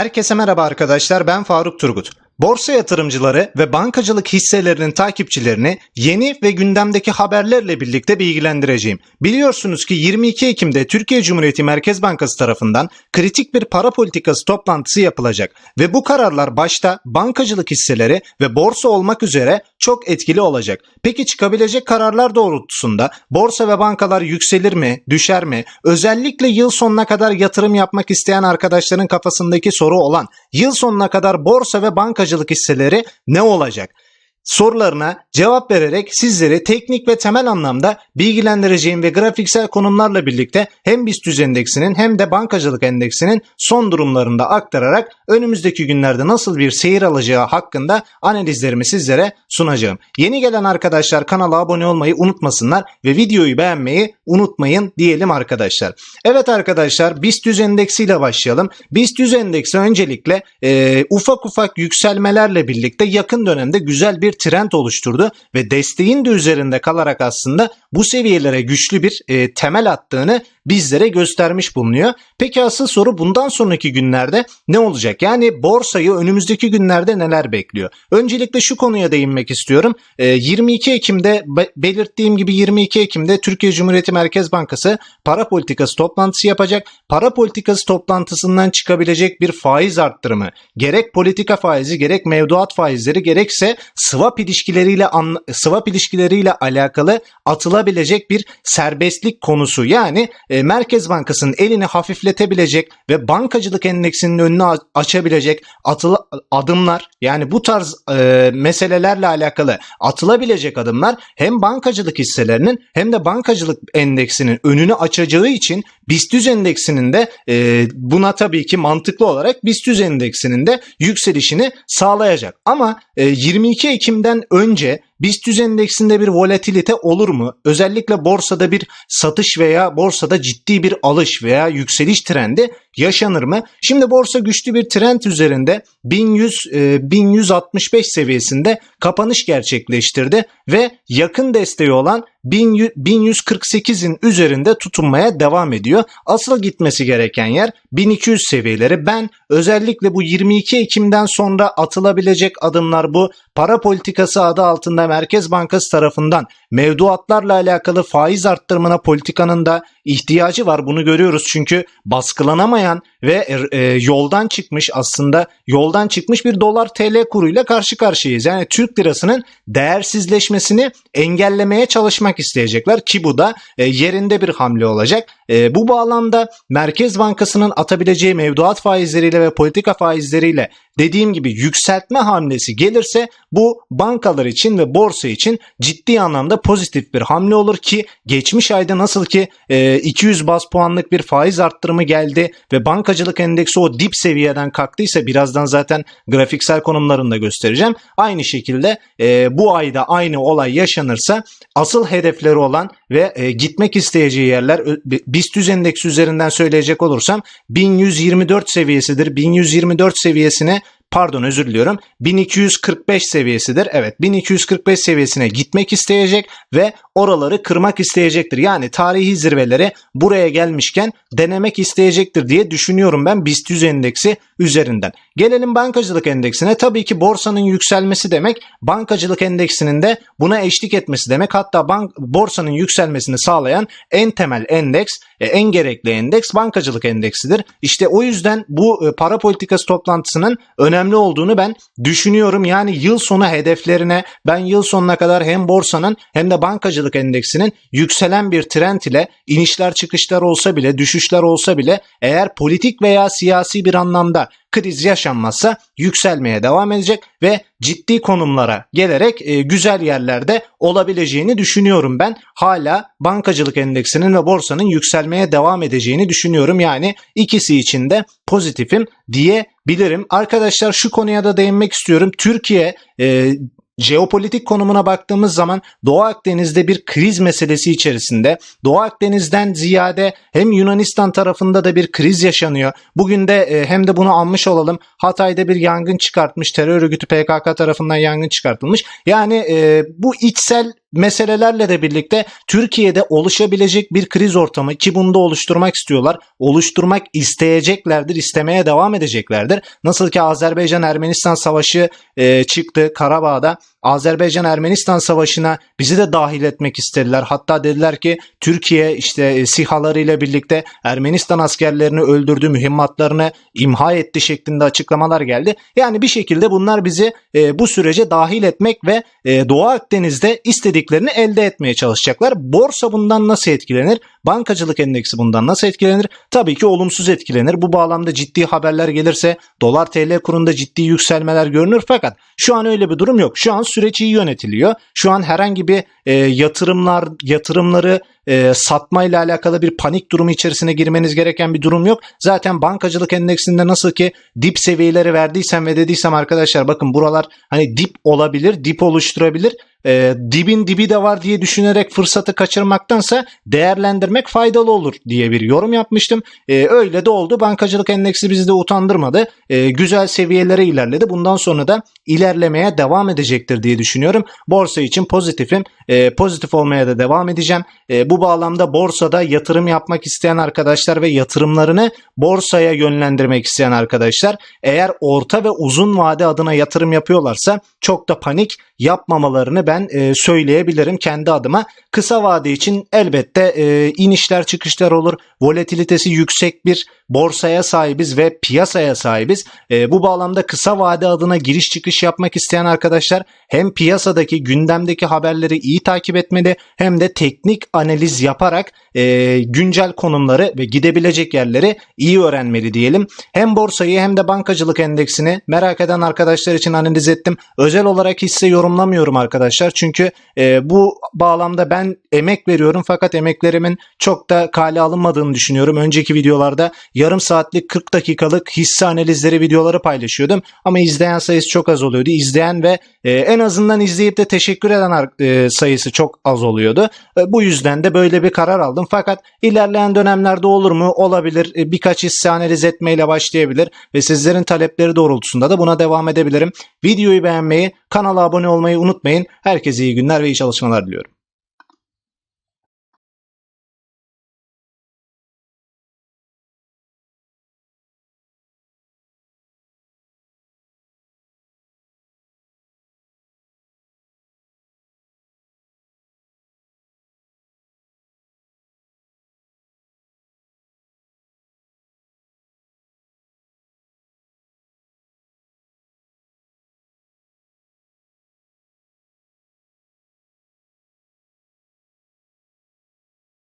Herkese merhaba arkadaşlar ben Faruk Turgut. Borsa yatırımcıları ve bankacılık hisselerinin takipçilerini yeni ve gündemdeki haberlerle birlikte bilgilendireceğim. Biliyorsunuz ki 22 Ekim'de Türkiye Cumhuriyeti Merkez Bankası tarafından kritik bir para politikası toplantısı yapılacak ve bu kararlar başta bankacılık hisseleri ve borsa olmak üzere çok etkili olacak. Peki çıkabilecek kararlar doğrultusunda borsa ve bankalar yükselir mi, düşer mi? Özellikle yıl sonuna kadar yatırım yapmak isteyen arkadaşların kafasındaki soru olan yıl sonuna kadar borsa ve bankacılık hisseleri ne olacak? Sorularına cevap vererek sizleri teknik ve temel anlamda bilgilendireceğim ve grafiksel konumlarla birlikte hem BIST endeksinin hem de bankacılık endeksinin son durumlarında aktararak önümüzdeki günlerde nasıl bir seyir alacağı hakkında analizlerimi sizlere sunacağım. Yeni gelen arkadaşlar kanala abone olmayı unutmasınlar ve videoyu beğenmeyi unutmayın diyelim arkadaşlar. Evet arkadaşlar BIST endeksiyle başlayalım. BIST endeksi öncelikle e, ufak ufak yükselmelerle birlikte yakın dönemde güzel bir trend oluşturdu ve desteğin de üzerinde kalarak aslında bu seviyelere güçlü bir e, temel attığını bizlere göstermiş bulunuyor. Peki asıl soru bundan sonraki günlerde ne olacak? Yani borsayı önümüzdeki günlerde neler bekliyor? Öncelikle şu konuya değinmek istiyorum. E, 22 Ekim'de be- belirttiğim gibi 22 Ekim'de Türkiye Cumhuriyeti Merkez Bankası para politikası toplantısı yapacak. Para politikası toplantısından çıkabilecek bir faiz arttırımı, gerek politika faizi, gerek mevduat faizleri, gerekse swap ilişkileriyle swap ilişkileriyle alakalı atılabilecek bir serbestlik konusu. Yani e, Merkez Bankası'nın elini hafifletebilecek ve bankacılık endeksinin önünü açabilecek atıla- adımlar yani bu tarz e, meselelerle alakalı atılabilecek adımlar hem bankacılık hisselerinin hem de bankacılık endeksinin önünü açacağı için BIST endeksinin de e, buna tabii ki mantıklı olarak BIST endeksinin de yükselişini sağlayacak. Ama e, 22 Ekim'den önce BIST endeksinde bir volatilite olur mu? Özellikle borsada bir satış veya borsada ciddi bir alış veya yükseliş trendi yaşanır mı? Şimdi borsa güçlü bir trend üzerinde 1100 e, 1165 seviyesinde kapanış gerçekleştirdi ve yakın desteği olan 1100 1148'in üzerinde tutunmaya devam ediyor. Asıl gitmesi gereken yer 1200 seviyeleri. Ben özellikle bu 22 Ekim'den sonra atılabilecek adımlar bu para politikası adı altında Merkez Bankası tarafından mevduatlarla alakalı faiz arttırımına politikanın da ihtiyacı var. Bunu görüyoruz çünkü baskılanamayan ve e, yoldan çıkmış aslında yoldan çıkmış bir dolar TL kuruyla karşı karşıyayız. Yani Türk lirasının değersizleşmesini engellemeye çalışmak isteyecekler ki bu da e, yerinde bir hamle olacak. E, bu bağlamda Merkez Bankası'nın atabileceği mevduat faizleriyle ve politika faizleriyle dediğim gibi yükseltme hamlesi gelirse bu bankalar için ve borsa için ciddi anlamda pozitif bir hamle olur ki geçmiş ayda nasıl ki e, 200 bas puanlık bir faiz arttırımı geldi ve bankacılık endeksi o dip seviyeden kalktıysa birazdan zaten grafiksel konumlarını da göstereceğim. Aynı şekilde e, bu ayda aynı olay yaşanırsa asıl hedefleri olan ve e, gitmek isteyeceği yerler BIST endeksi üzerinden söyleyecek olursam 1124 seviyesidir. 1124 seviyesine pardon özür diliyorum 1245 seviyesidir. Evet 1245 seviyesine gitmek isteyecek ve oraları kırmak isteyecektir. Yani tarihi zirveleri buraya gelmişken denemek isteyecektir diye düşünüyorum ben BIST 100 endeksi üzerinden. Gelelim bankacılık endeksine. Tabii ki borsanın yükselmesi demek bankacılık endeksinin de buna eşlik etmesi demek. Hatta bank, borsanın yükselmesini sağlayan en temel endeks, e, en gerekli endeks bankacılık endeksidir. İşte o yüzden bu e, para politikası toplantısının önemli olduğunu ben düşünüyorum. Yani yıl sonu hedeflerine ben yıl sonuna kadar hem borsanın hem de bankacılık endeksinin yükselen bir trend ile inişler çıkışlar olsa bile düşüşler olsa bile eğer politik veya siyasi bir anlamda kriz yaşanmazsa yükselmeye devam edecek ve ciddi konumlara gelerek e, güzel yerlerde olabileceğini düşünüyorum ben. Hala bankacılık endeksinin ve borsanın yükselmeye devam edeceğini düşünüyorum. Yani ikisi için de pozitifim diyebilirim. Arkadaşlar şu konuya da değinmek istiyorum. Türkiye e, jeopolitik konumuna baktığımız zaman Doğu Akdeniz'de bir kriz meselesi içerisinde. Doğu Akdeniz'den ziyade hem Yunanistan tarafında da bir kriz yaşanıyor. Bugün de e, hem de bunu anmış olalım. Hatay'da bir yangın çıkartmış. Terör örgütü PKK tarafından yangın çıkartılmış. Yani e, bu içsel meselelerle de birlikte Türkiye'de oluşabilecek bir kriz ortamı ki bunu da oluşturmak istiyorlar. Oluşturmak isteyeceklerdir, istemeye devam edeceklerdir. Nasıl ki Azerbaycan-Ermenistan savaşı e, çıktı Karabağ'da. Azerbaycan-Ermenistan savaşına bizi de dahil etmek istediler. Hatta dediler ki Türkiye işte e, SİHA'larıyla birlikte Ermenistan askerlerini öldürdü, mühimmatlarını imha etti şeklinde açıklamalar geldi. Yani bir şekilde bunlar bizi e, bu sürece dahil etmek ve e, Doğu Akdeniz'de istediklerini elde etmeye çalışacaklar. Borsa bundan nasıl etkilenir? Bankacılık endeksi bundan nasıl etkilenir? Tabii ki olumsuz etkilenir. Bu bağlamda ciddi haberler gelirse dolar TL kurunda ciddi yükselmeler görünür fakat şu an öyle bir durum yok. Şu an süreç iyi yönetiliyor. Şu an herhangi bir e, yatırımlar yatırımları e, satmayla alakalı bir panik durumu içerisine girmeniz gereken bir durum yok. Zaten bankacılık endeksinde nasıl ki dip seviyeleri verdiysem ve dediysem arkadaşlar bakın buralar hani dip olabilir, dip oluşturabilir. E, dibin dibi de var diye düşünerek fırsatı kaçırmaktansa değerlendirmek faydalı olur diye bir yorum yapmıştım. E, öyle de oldu. Bankacılık endeksi bizi de utandırmadı. E, güzel seviyelere ilerledi. Bundan sonra da ilerlemeye devam edecektir diye düşünüyorum. Borsa için pozitifim. E, pozitif olmaya da devam edeceğim. E, bu bağlamda borsada yatırım yapmak isteyen arkadaşlar ve yatırımlarını borsaya yönlendirmek isteyen arkadaşlar eğer orta ve uzun vade adına yatırım yapıyorlarsa çok da panik yapmamalarını ben e, söyleyebilirim kendi adıma. Kısa vade için elbette e, inişler çıkışlar olur. Volatilitesi yüksek bir borsaya sahibiz ve piyasaya sahibiz. E, bu bağlamda kısa vade adına giriş çıkış yapmak isteyen arkadaşlar hem piyasadaki gündemdeki haberleri iyi takip etmeli hem de teknik analiz yaparak e, güncel konumları ve gidebilecek yerleri iyi öğrenmeli diyelim. Hem borsayı hem de bankacılık endeksini merak eden arkadaşlar için analiz ettim. Özel olarak hisse yorumlamıyorum arkadaşlar çünkü e, bu bağlamda ben emek veriyorum fakat emeklerimin çok da kale alınmadığını düşünüyorum. Önceki videolarda yarım saatlik 40 dakikalık hisse analizleri videoları paylaşıyordum ama izleyen sayısı çok az oluyordu. İzleyen ve e, en azından izleyip de teşekkür eden e, sayısı çok az oluyordu. E, bu yüzden de böyle bir karar aldım. Fakat ilerleyen dönemlerde olur mu? Olabilir. E, birkaç hisse analiz etmeyle başlayabilir ve sizlerin talepleri doğrultusunda da buna devam edebilirim. Videoyu beğenmeyi, kanala abone olmayı unutmayın. Herkese iyi günler ve iyi çalışmalar diliyorum.